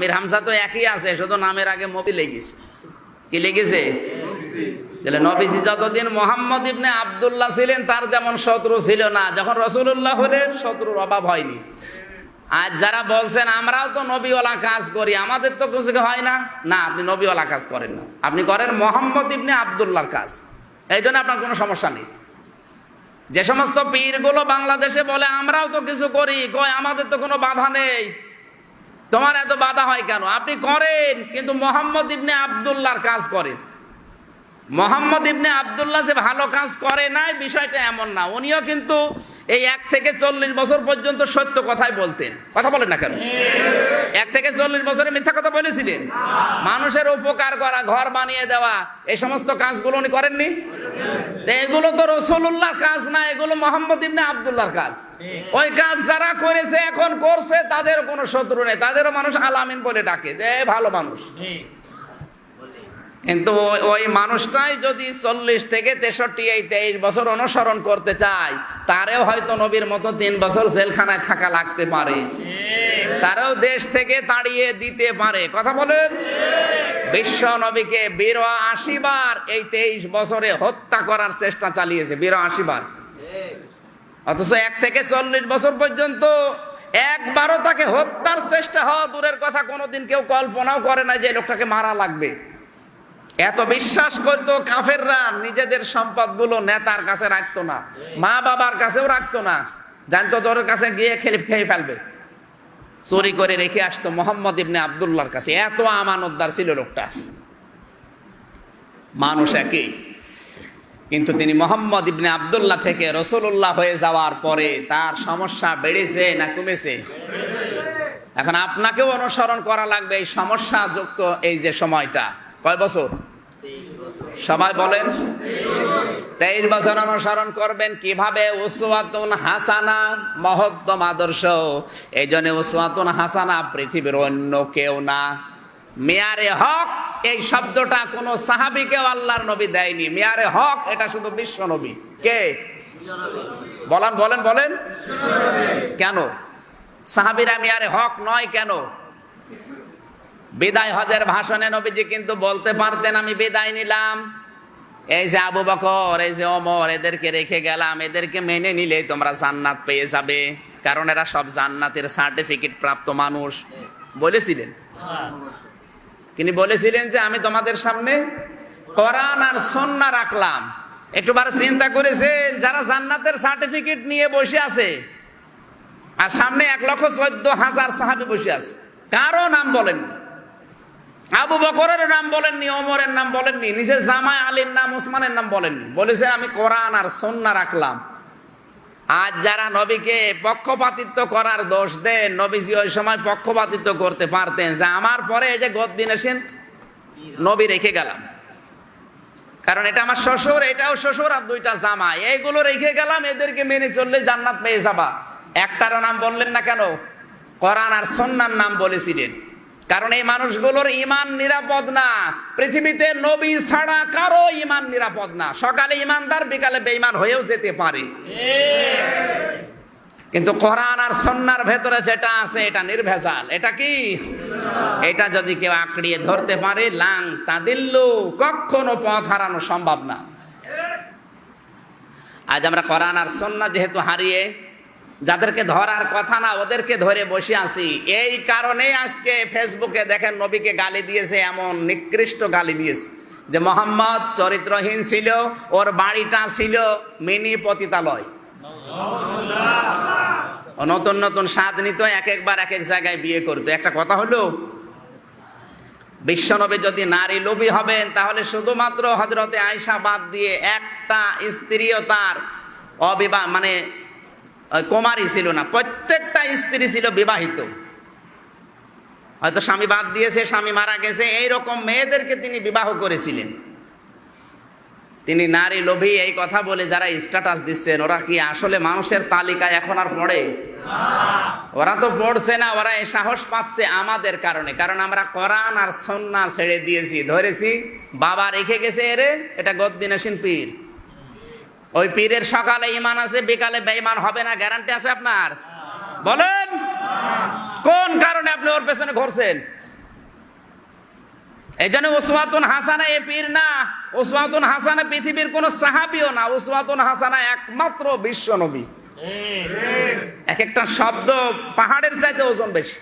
আমির হামজা তো একই আছে, শুধু নামের আগে মফি লেগেছে। কি লেগেছে? তাহলে নবীজি যতদিন মোহাম্মদ ইবনে আবদুল্লাহ ছিলেন, তার যেমন শত্রু ছিল না, যখন রসুল্লাহ হলেন, শত্রুর অভাব হয়নি। আর যারা বলছেন, আমরাও তো নবীওয়ালা কাজ করি, আমাদের তো কিছু হয় না। না, আপনি নবীওয়ালা কাজ করেন না। আপনি করেন মোহাম্মদ ইবনে আবদুল্লাহর কাজ। এই জন্য আপনার কোনো সমস্যা নেই। যে সমস্ত পীরগুলো বাংলাদেশে বলে, আমরাও তো কিছু করি, কয়, আমাদের তো কোনো বাধা নেই। তোমার এত বাধা হয় কেন? আপনি করেন, কিন্তু মোহাম্মদ ইবনে আবদুল্লাহর কাজ করেন। মোহাম্মদ ইবনে আবদুল্লাহ যে ভালো কাজ করে নাই, বিষয়টা এমন না। উনিও কিন্তু এই এক থেকে চল্লিশ বছর পর্যন্ত সত্য কথাই বলতেন। কথা বলেন না কেন? এক থেকে চল্লিশ বছরে মিথ্যা কথা বলেছিলেন? মানুষের উপকার করা, ঘর বানিয়ে দেওয়া, এই সমস্ত কাজগুলো উনি করেননি? এগুলো তো কাজ না, এগুলো মোহাম্মদ ইবনে আবদুল্লাহর কাজ। ওই কাজ যারা করেছে, এখন করছে, তাদের কোনো শত্রু নেই, তাদেরও মানুষ আলামিন বলে ডাকে। যে ভালো মানুষ। কিন্তু ওই মানুষটাই যদি চল্লিশ থেকে তেষট্টি এই তেইশ বছর অনুসরণ করতে চায়, তারেও হয়তো নবীর মতো তিন বছর জেলখানায় থাকা লাগতে পারে। তারাও দেশ থেকে তাড়িয়ে দিতে পারে। কথা বলেন? বিশ্ব নবীকে বীর আশি বার এই তেইশ বছরে হত্যা করার চেষ্টা চালিয়েছে বীর আশি বার। অথচ এক থেকে চল্লিশ বছর পর্যন্ত একবারও তাকে হত্যার চেষ্টা হওয়া দূরের কথা কোনোদিন কেউ কল্পনাও করে না যে লোকটাকে মারা লাগবে। এত বিশ্বাস করতো কাফেররা, নিজেদের সম্পদগুলো নেতার কাছে রাখতো না মা বাবার কাছেও রাখতো না। জানতো তোর কাছে গিয়ে খেলে খেয়ে ফেলবে। চুরি করে রেখে আসতো মোহাম্মদ ইবনে আবদুল্লাহর কাছে। এত আমানতদার ছিল লোকটা। মানুষ একই। কিন্তু তিনি মোহাম্মদ ইবনে আবদুল্লাহ থেকে রসুল্লাহ হয়ে যাওয়ার পরে তার সমস্যা বেড়েছে না কমেছে? এখন আপনাকেও অনুসরণ করা লাগবে এই সমস্যা যুক্ত এই যে সময়টা। কয় বছর? সবাই বলেন, তেইশ বছর অনুসরণ করবেন কীভাবে? উসওয়াতুন হাসানা, মহত্তম আদর্শ। এই জন্য উসওয়াতুন হাসানা পৃথিবীর অন্য কেউ না। মেয়ারে হক, এই শব্দটা কোন সাহাবিকেও আল্লাহর নবী দেয়নি। মেয়ারে হক, এটা শুধু বিশ্ব নবী। কে? বলেন বলেন বলেন। কেন? সাহাবিরা মেয়ারে হক নয় কেন? বিদায় হজের ভাষণে নবীজি কিন্তু বলতে পারতেন, আমি বিদায় নিলাম। এই যে আবু বকর, এই যে অমর এদেরকে রেখে গেলাম। এদেরকে মেনে নিলে তোমরা জান্নাত পেয়ে যাবে, কারণ এরা সব জান্নাতের সার্টিফিকেট প্রাপ্ত মানুষ। বলেছিলেন? তিনি বলেছিলেন যে, আমি তোমাদের সামনে কোরআন আর সন্না রাখলাম। একটুবার চিন্তা করেছেন যারা জান্নাতের সার্টিফিকেট নিয়ে বসে আছে, আর সামনে এক লক্ষ চোদ্দ হাজার সাহাবি বসে আছে, কারও নাম বলেননি। আবু বকরের নাম বলেননি অমরের নাম বলেননি, নিজের জামাই আলীর নাম, উসমানের নাম বলেননি। বলেছে, আমি কোরআন আর সন্না রাখলাম। আজ যারা নবীকে পক্ষপাতিত্ব করার দোষ দেন নবীজি ওই সময় পক্ষপাতিত্ব করতে পারতেন। যে আমার পরে এই যে গদ্দিন এসেন, নবী রেখে গেলাম। কারণ এটা আমার শ্বশুর, এটাও শ্বশুর আর দুইটা জামা এইগুলো রেখে গেলাম, এদেরকে মেনে চললে জান্নাত পেয়ে যাবা। একটারও নাম বললেন না কেন? কোরআন আর সন্ন্যার নাম বলেছিলেন। কারণ এই মানুষগুলোর ইমান নিরাপদ না। পৃথিবীতে নবী ছাড়া কারও ইমান নিরাপদ না। সকালে ইমানদার বিকালে বেঈমান হয়েও যেতে পারে। কিন্তু কোরআন আর সন্ন্যার ভেতরে যেটা আছে, এটা নির্ভেজাল। এটা কি? এটা যদি কেউ আঁকড়িয়ে ধরতে পারে, লাং তাদিল্লু, কখনো পথ হারানো সম্ভব না। আজ আমরা কোরআন আর সন্না যেহেতু হারিয়ে যাদেরকে ধরার কথা না, ওদেরকে ধরে বসে আছি। এই কারণে আজকে ফেসবুকে দেখেন নবীকে গালি দিয়েছে, এমন নিকৃষ্ট গালি দিয়েছে। যে মোহাম্মদ চরিত্রহীন ছিল, ওর বাড়িটা ছিল মিনি পতিতালয়। নতুন নতুন স্বাদ নিত, এক একবার এক এক জায়গায় বিয়ে করতো। একটা কথা হলো, বিশ্বনবী যদি নারী লোভী হবেন, তাহলে শুধুমাত্র হজরতে আয়সা বাদ দিয়ে একটা স্ত্রীও তার অবিবাহ মানে কুমারী ছিল না, প্রত্যেকটা স্ত্রী ছিল বিবাহিত। হয়তো স্বামী বাদ দিয়েছে, স্বামী মারা গেছে, এইরকম মেয়েদেরকে তিনি বিবাহ করেছিলেন। তিনি নারী লোভী, এই কথা বলে যারা স্ট্যাটাস দিচ্ছেন, ওরা কি আসলে মানুষের তালিকায় এখন আর পড়ে? ওরা তো পড়ছে না, ওরা এই সাহস পাচ্ছে আমাদের কারণে, কারণ আমরা কোরআন আর সন্না ছেড়ে দিয়েছি, ধরেছি, বাবা রেখে গেছে এরে, এটা গদ্দিনাসীন পীর। ওই পীরের সকালে ইমান আছে, বিকালে বেঈমান হবে না, গ্যারান্টি আছে আপনার? বলেন, কোন কারণে আপনি ওর পেছনে ঘুরছেন? এই জন্য ওসমাতুন হাসানা এ পীর না ওসমাতুন হাসানা পৃথিবীর কোন সাহাবিও না ওসমাতুন হাসানা একমাত্র বিশ্ব নবী। এক একটা শব্দ পাহাড়ের চাইতে ওজন বেশি।